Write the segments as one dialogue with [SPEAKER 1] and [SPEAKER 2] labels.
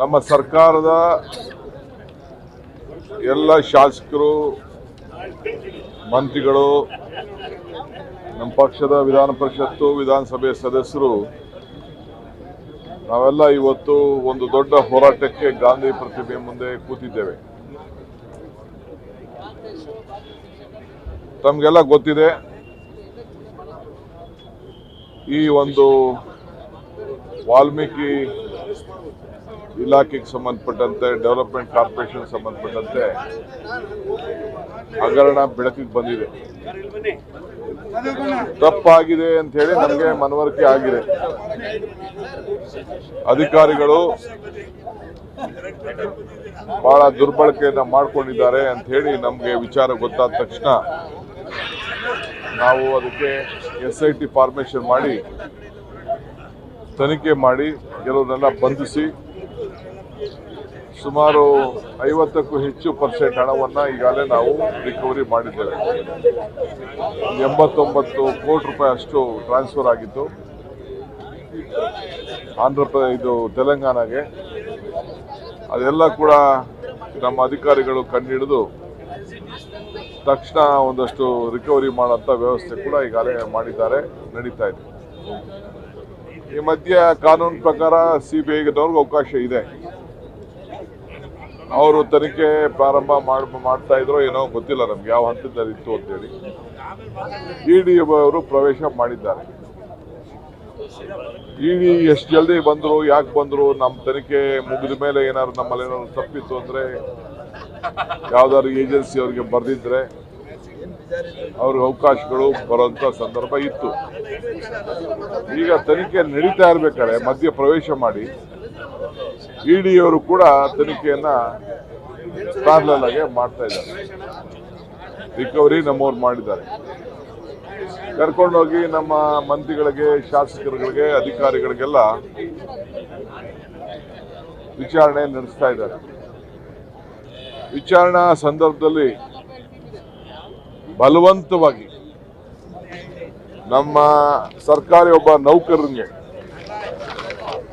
[SPEAKER 1] ನಮ್ಮ ಸರ್ಕಾರದ ಎಲ್ಲ ಶಾಸಕರು, ಮಂತ್ರಿಗಳು, ನಮ್ಮ ಪಕ್ಷದ ವಿಧಾನ ಪರಿಷತ್ತು, ವಿಧಾನಸಭೆ ಸದಸ್ಯರು, ನಾವೆಲ್ಲ ಇವತ್ತು ಒಂದು ದೊಡ್ಡ ಹೋರಾಟಕ್ಕೆ ಗಾಂಧಿ ಪ್ರತಿಮೆ ಮುಂದೆ ಕೂತಿದ್ದೇವೆ. ತಮಗೆಲ್ಲ ಗೊತ್ತಿದೆ, ಈ ಒಂದು ವಾಲ್ಮೀಕಿ ಇಲಾಖೆಗೆ ಸಂಬಂಧಪಟ್ಟಂತೆ ಡೆವಲಪ್ಮೆಂಟ್ ಕಾರ್ಪೊರೇಷನ್ ಸಂಬಂಧಪಟ್ಟಂತೆ ಹಗರಣ ಬೆಳಕಿಗೆ ಬಂದಿದೆ. ತಪ್ಪಾಗಿದೆ ಅಂತ ಹೇಳಿ ನಮಗೆ ಮನವರಿಕೆ ಆಗಿದೆ. ಅಧಿಕಾರಿಗಳು ಬಹಳ ದುರ್ಬಳಕೆಯನ್ನು ಮಾಡ್ಕೊಂಡಿದ್ದಾರೆ ಅಂತ ಹೇಳಿ ನಮಗೆ ವಿಚಾರ ಗೊತ್ತಾದ ತಕ್ಷಣ ನಾವು ಅದಕ್ಕೆ ಎಸ್ ಐ ಟಿ ಫಾರ್ಮೇಶನ್ ಮಾಡಿ ತನಿಖೆ ಮಾಡಿ ಕೆಲವನ್ನೆಲ್ಲ ಬಂಧಿಸಿ ಸುಮಾರು ಐವತ್ತಕ್ಕೂ ಹೆಚ್ಚು ಪರ್ಸೆಂಟ್ ಹಣವನ್ನು ಈಗಾಗಲೇ ನಾವು ರಿಕವರಿ ಮಾಡಿದ್ದೇವೆ. ಎಂಬತ್ತೊಂಬತ್ತು ಕೋಟಿ ರೂಪಾಯಿ ಅಷ್ಟು ಟ್ರಾನ್ಸ್ಫರ್ ಆಗಿತ್ತು. ಆಂಧ್ರ ಪ್ರದೇಶ ಇದು ತೆಲಂಗಾಣಗೆ. ಅದೆಲ್ಲ ಕೂಡ ನಮ್ಮ ಅಧಿಕಾರಿಗಳು ಕಂಡುಹಿಡಿದು ತಕ್ಷಣ ಒಂದಷ್ಟು ರಿಕವರಿ ಮಾಡೋಂಥ ವ್ಯವಸ್ಥೆ ಕೂಡ ಈಗಾಗಲೇ ಮಾಡಿದ್ದಾರೆ, ನಡೀತಾ ಇದೆ. ಈ ಮಧ್ಯೆ ಕಾನೂನು ಪ್ರಕಾರ ಸಿ ಬಿ ಐದವ್ರಿಗೆ ಅವಕಾಶ ಇದೆ. ಅವರು ತನಿಖೆ ಪ್ರಾರಂಭ ಮಾಡ್, ಮಾಡ್ತಾ ಇದ್ರು ಏನೋ ಗೊತ್ತಿಲ್ಲ ನಮ್ಗೆ, ಯಾವ ಹಂತದಲ್ಲಿ ಇತ್ತು ಅಂತೇಳಿ. ಡಿ ಅವರು ಪ್ರವೇಶ ಮಾಡಿದ್ದಾರೆ. ಇಡಿ ಎಷ್ಟು ಜಲ್ದಿ ಬಂದ್ರು, ಯಾಕೆ ಬಂದ್ರು ನಮ್ಮ ತನಿಖೆ ಮುಗಿದ ಮೇಲೆ ಏನಾದ್ರು ನಮ್ಮಲ್ಲಿ ಏನಾದ್ರು ತಪ್ಪಿತ್ತು ಅಂದ್ರೆ, ಯಾವ್ದಾದ್ರು ಏಜೆನ್ಸಿ ಅವ್ರಿಗೆ ಬರೆದಿದ್ರೆ ಅವ್ರಿಗೆ ಅವಕಾಶಗಳು ಬರುವಂತ ಸಂದರ್ಭ ಇತ್ತು. ಈಗ ತನಿಖೆ ನಡೀತಾ ಇರ್ಬೇಕಾದ್ರೆ ಮಧ್ಯ ಪ್ರವೇಶ ಮಾಡಿ ಇಡಿ ಅವರು ಕೂಡ ತನಿಖೆಯನ್ನ ಪ್ಯಾರಲಲ್ ಆಗಿ ಮಾಡ್ತಾ ಇದ್ದಾರೆ. ರಿಕವರಿ ನಮ್ಮವ್ರು ಮಾಡಿದ್ದಾರೆ. ಕರ್ಕೊಂಡೋಗಿ ನಮ್ಮ ಮಂತ್ರಿಗಳಿಗೆ, ಶಾಸಕರುಗಳಿಗೆ, ಅಧಿಕಾರಿಗಳಿಗೆಲ್ಲ ವಿಚಾರಣೆ ನಡೆಸ್ತಾ ಇದ್ದಾರೆ. ವಿಚಾರಣಾ ಸಂದರ್ಭದಲ್ಲಿ ಬಲವಂತವಾಗಿ ನಮ್ಮ ಸರ್ಕಾರಿ ಒಬ್ಬ ನೌಕರನಿಗೆ,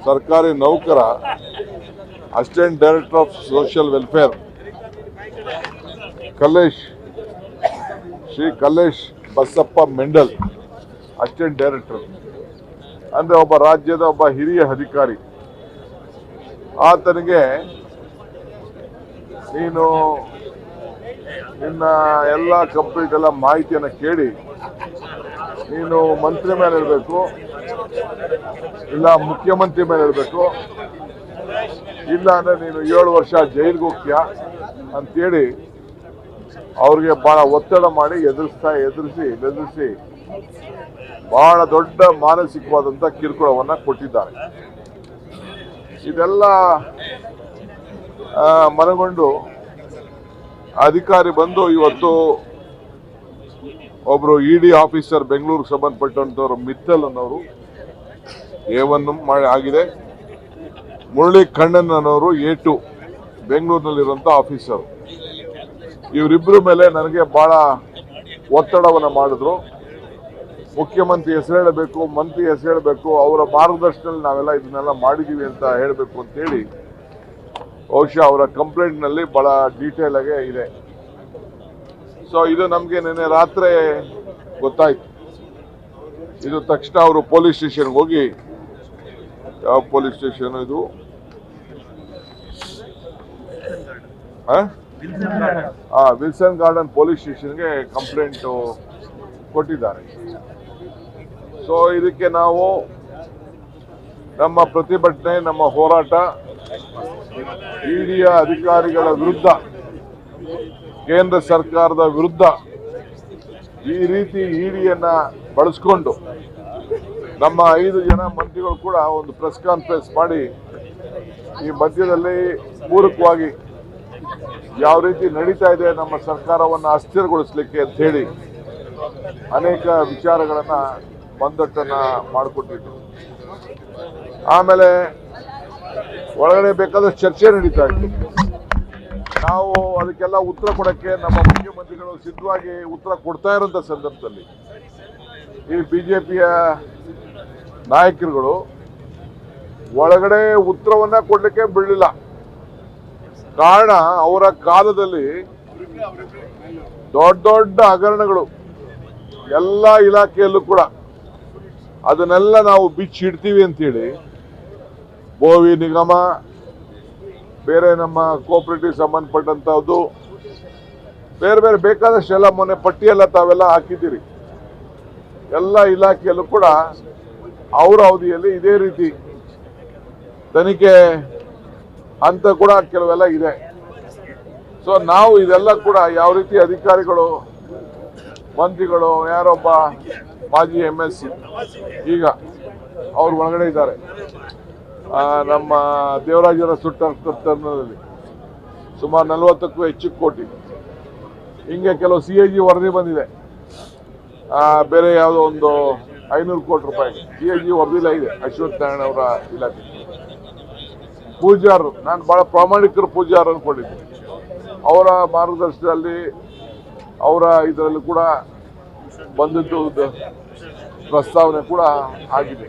[SPEAKER 1] ಸರ್ಕಾರಿ ನೌಕರ, assistant director of social welfare, Kallesh, Shri Kallesh Basappa Mendal, assistant director, ಅಂದ್ರೆ ಒಬ್ಬ ರಾಜ್ಯದ ಒಬ್ಬ ಹಿರಿಯ ಅಧಿಕಾರಿ. ಆತನಿಗೆ ನೀನು ನಿನ್ನ ಎಲ್ಲ ಕಂಪ್ಲೀಟ್ ಎಲ್ಲ ಮಾಹಿತಿಯನ್ನು ಕೇಳಿ ನೀನು ಮಂತ್ರಿ ಮೇಲೆ ಇರಬೇಕು, ಇಲ್ಲ ಮುಖ್ಯಮಂತ್ರಿ ಮೇಲೆ ಇರಬೇಕು, ಇಲ್ಲ ಅಂದರೆ ನೀನು ಏಳು ವರ್ಷ ಜೈಲಿಗೆ ಹೋಗ್ತೀಯ ಅಂತೇಳಿ ಅವ್ರಿಗೆ ಭಾಳ ಒತ್ತಡ ಮಾಡಿ ಎದುರಿಸ್ತಾ ಎದುರಿಸಿ, ಬೆದರಿಸಿ ಬಹಳ ದೊಡ್ಡ ಮಾನಸಿಕವಾದಂಥ ಕಿರುಕುಳವನ್ನು ಕೊಟ್ಟಿದ್ದಾರೆ. ಇದೆಲ್ಲ ಮನಗೊಂಡು ಅಧಿಕಾರಿ ಬಂದು ಇವತ್ತು ಒಬ್ರು ಇಡಿ ಆಫೀಸರ್ ಬೆಂಗಳೂರಿಗೆ ಸಂಬಂಧಪಟ್ಟಂತವ್ರು ಮಿತ್ತಲ್ ಅನ್ನೋರು ಒನ್ ಮಾಡಿ ಆಗಿದೆ. ಮುರಳಿ ಕಣ್ಣನ್ ಅನ್ನೋರು ಎ ಟು ಬೆಂಗಳೂರಿನಲ್ಲಿರುವಂತ ಆಫೀಸರ್. ಇವರಿಬ್ಬರ ಮೇಲೆ ನನಗೆ ಬಹಳ ಒತ್ತಡವನ್ನು ಮಾಡಿದ್ರು. ಮುಖ್ಯಮಂತ್ರಿ ಹೆಸರು ಹೇಳಬೇಕು, ಮಂತ್ರಿ ಹೆಸರು ಹೇಳಬೇಕು, ಅವರ ಮಾರ್ಗದರ್ಶನದಲ್ಲಿ ನಾವೆಲ್ಲ ಇದನ್ನೆಲ್ಲ ಮಾಡಿದೀವಿ ಅಂತ ಹೇಳಬೇಕು ಅಂತೇಳಿ ಬಹುಶಃ ಅವರ ಕಂಪ್ಲೇಂಟ್ನಲ್ಲಿ ಬಹಳ ಡೀಟೇಲ್ ಆಗಿ ಇದೆ. ಸೊ ಇದು ನಮಗೆ ನಿನ್ನೆ ರಾತ್ರಿ ಗೊತ್ತಾಯ್ತು. ಇದು ತಕ್ಷಣ ಅವರು ಪೊಲೀಸ್ ಸ್ಟೇಷನ್ಗೆ ಹೋಗಿ, ಯಾವ ಪೊಲೀಸ್ ಸ್ಟೇಷನ್ ಇದು? ಹಾ ವಿಲ್ಸನ್ ಗಾರ್ಡನ್ ಪೊಲೀಸ್ ಸ್ಟೇಷನ್ಗೆ ಕಂಪ್ಲೇಂಟ್ ಕೊಟ್ಟಿದ್ದಾರೆ. ಸೊ ಇದಕ್ಕೆ ನಾವು ನಮ್ಮ ಪ್ರತಿಭಟನೆ, ನಮ್ಮ ಹೋರಾಟ ಇಡಿಯ ಅಧಿಕಾರಿಗಳ ವಿರುದ್ಧ, ಕೇಂದ್ರ ಸರ್ಕಾರದ ವಿರುದ್ಧ ಈ ರೀತಿ ಇಡಿಯನ್ನ ಬಳಸ್ಕೊಂಡು ನಮ್ಮ ಐದು ಜನ ಮಂತ್ರಿಗಳು ಕೂಡ ಒಂದು ಪ್ರೆಸ್ ಕಾನ್ಫರೆನ್ಸ್ ಮಾಡಿ ಈ ಮಧ್ಯದಲ್ಲಿ ಪೂರಕವಾಗಿ ಯಾವ ರೀತಿ ನಡೀತಾ ಇದೆ ನಮ್ಮ ಸರ್ಕಾರವನ್ನು ಅಸ್ಥಿರಗೊಳಿಸಲಿಕ್ಕೆ ಅಂತ ಹೇಳಿ ಅನೇಕ ವಿಚಾರಗಳನ್ನು ಬಂದಟ್ಟನ್ನು ಮಾಡಿಕೊಟ್ಟಿದ್ರು. ಆಮೇಲೆ ಒಳಗಡೆ ಬೇಕಾದಷ್ಟು ಚರ್ಚೆ ನಡೀತಾ ಇತ್ತು. ನಾವು ಅದಕ್ಕೆಲ್ಲ ಉತ್ತರ ಕೊಡಕ್ಕೆ ನಮ್ಮ ಮುಖ್ಯಮಂತ್ರಿಗಳು ಸಿದ್ಧವಾಗಿ ಉತ್ತರ ಕೊಡ್ತಾ ಇರೋಂಥ ಸಂದರ್ಭದಲ್ಲಿ ಈ ಬಿಜೆಪಿಯ ನಾಯಕರುಗಳು ಒಳಗಡೆ ಉತ್ತರವನ್ನ ಕೊಡಲಿಕ್ಕೆ ಬಿಡಲಿಲ್ಲ. ಕಾರಣ ಅವರ ಕಾಲದಲ್ಲಿ ದೊಡ್ಡ ದೊಡ್ಡ ಹಗರಣಗಳು ಎಲ್ಲ ಇಲಾಖೆಯಲ್ಲೂ ಕೂಡ. ಅದನ್ನೆಲ್ಲ ನಾವು ಬಿಚ್ಚಿಡ್ತೀವಿ ಅಂತೇಳಿ ಬೋವಿ ನಿಗಮ, ಬೇರೆ ನಮ್ಮ ಕೋಆಪರೇಟಿವ್ ಸಂಬಂಧಪಟ್ಟಂತಹದ್ದು ಬೇರೆ ಬೇರೆ ಬೇಕಾದಷ್ಟೆಲ್ಲ ಮೊನ್ನೆ ಪಟ್ಟಿಯೆಲ್ಲ ತಾವೆಲ್ಲ ಹಾಕಿದ್ದೀರಿ. ಎಲ್ಲ ಇಲಾಖೆಯಲ್ಲೂ ಕೂಡ ಅವರ ಅವಧಿಯಲ್ಲಿ ಇದೇ ರೀತಿ ತನಿಖೆ ಅಂತ ಕೂಡ ಕೆಲವೆಲ್ಲ ಇದೆ. ಸೊ ನಾವು ಇದೆಲ್ಲ ಕೂಡ ಯಾವ ರೀತಿ ಅಧಿಕಾರಿಗಳು, ಮಂತ್ರಿಗಳು, ಯಾರೊಬ್ಬ ಮಾಜಿ ಎಂ ಎಸ್ ಈಗ ಅವ್ರು ಒಳಗಡೆ ಇದ್ದಾರೆ. ನಮ್ಮ ದೇವರಾಜರ ಸುಟ್ಟ ಕರ್ತವ್ಯದಲ್ಲಿ ಸುಮಾರು ನಲವತ್ತಕ್ಕೂ ಹೆಚ್ಚು ಕೋಟಿ. ಹಿಂಗೆ ಕೆಲವು ಸಿ ಎ ಜಿ ವರದಿ ಬಂದಿದೆ. ಬೇರೆ ಯಾವುದೋ ಒಂದು ಐನೂರು ಕೋಟಿ ರೂಪಾಯಿ. ಸಿ ಎ ಜಿ ವರದಿಲ್ಲ ಇದೆ, ಅಶ್ವಥ್ ನಾರಾಯಣ ಅವರ ಇಲಾಖೆ. ಪೂಜಾರರು, ನಾನು ಬಹಳ ಪ್ರಾಮಾಣಿಕರು ಪೂಜಾರ್ ಅಂದ್ಕೊಂಡಿದ್ದೀನಿ ಅವರ ಮಾರ್ಗದರ್ಶನದಲ್ಲಿ ಅವರ ಇದರಲ್ಲಿ ಕೂಡ ಬಂದದ್ದು ಪ್ರಸ್ತಾವನೆ ಕೂಡ ಆಗಿದೆ.